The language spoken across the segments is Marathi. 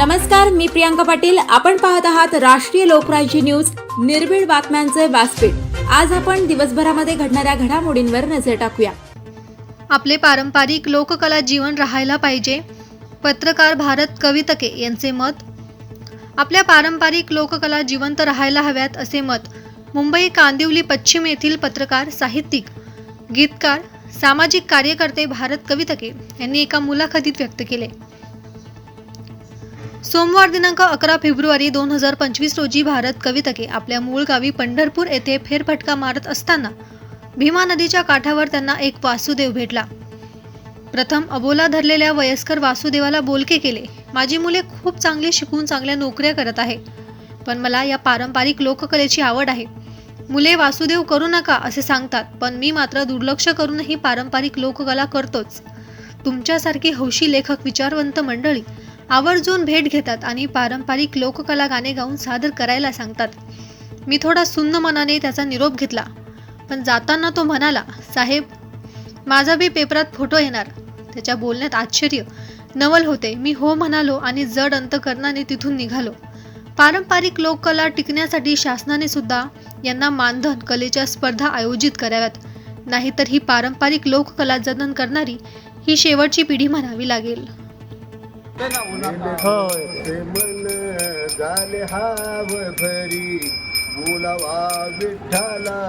नमस्कार मी प्रियांका पाटील. आपण पाहत आहात राष्ट्रीय लोकराज्य न्यूज. निर्भीड बातम्यांचे व्यासपीठ. आज आपण दिवसभरामध्ये घडणाऱ्या घडामोडींवर नजर टाकूया. आपले पारंपरिक लोककला जीवन राहायला पाहिजे. पत्रकार भारत कवितके यांचे मत. आपल्या पारंपरिक लोककला जिवंत राहायला हव्यात असे मत. मुंबई कांदिवली पश्चिम येथील पत्रकार साहित्यिक गीतकार सामाजिक कार्यकर्ते भारत कवितके यांनी एका मुलाखतीत व्यक्त केले. सोमवार दिनांक अकरा फेब्रुवारी दोन हजार पंचवीस रोजी भारत कवितके आपल्या मूळ गावी पंढरपूर येथे फेरफटका मारत असताना भीमा नदीच्या काठावर त्यांना एक वासुदेव भेटला. प्रथम अबोला धरलेल्या वयस्कर वासुदेवाला बोलके केले माझी मुले खूप चांगली शिकून चांगल्या नोकऱ्या करत आहे पण मला या पारंपरिक लोककलेची आवड आहे. मुले वासुदेव करू नका असे सांगतात पण मी मात्र दुर्लक्ष करूनही पारंपरिक लोककला करतोच. तुमच्यासारखी हौशी लेखक विचारवंत मंडळी आवर्जून भेट घेतात आणि पारंपरिक लोककला गाणे गाऊन सादर करायला सांगतात. मी थोडा सुन्न मनाने त्याचा निरोप घेतला. पण जाताना तो म्हणाला साहेब माझा बी पेपरात फोटो येणार. त्याच्या बोलण्यात आश्चर्य. नवल होते. मी हो म्हणालो आणि जड अंतकरणाने तिथून निघालो. पारंपरिक लोककला टिकण्यासाठी शासनाने सुद्धा यांना मानधन कलेच्या स्पर्धा आयोजित कराव्यात. नाहीतर ही पारंपरिक लोककला जतन करणारी ही शेवटची पिढी म्हणावी लागेल. होय. मन झाले हाव भरी बोलावा विठ्ठला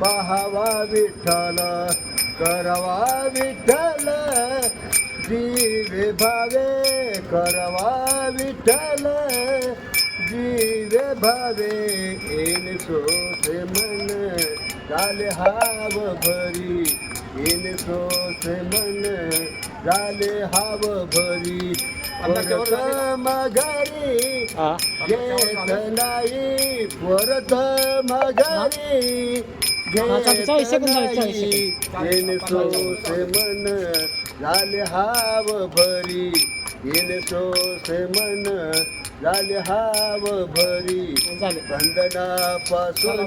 पाहावा विठ्ठला करवा विठ्ठल. जीवे भावे करवा विठ्ठल. जीवे भावे एन सोसे मन झाले हाव भरी येन सोसे मन झाले हाव भरी. हा. घेत नाही परत चाळीस येन सोसे मन झाले हाव भरी. येन सोसे मन झाले हाव भरी. बंधनापासून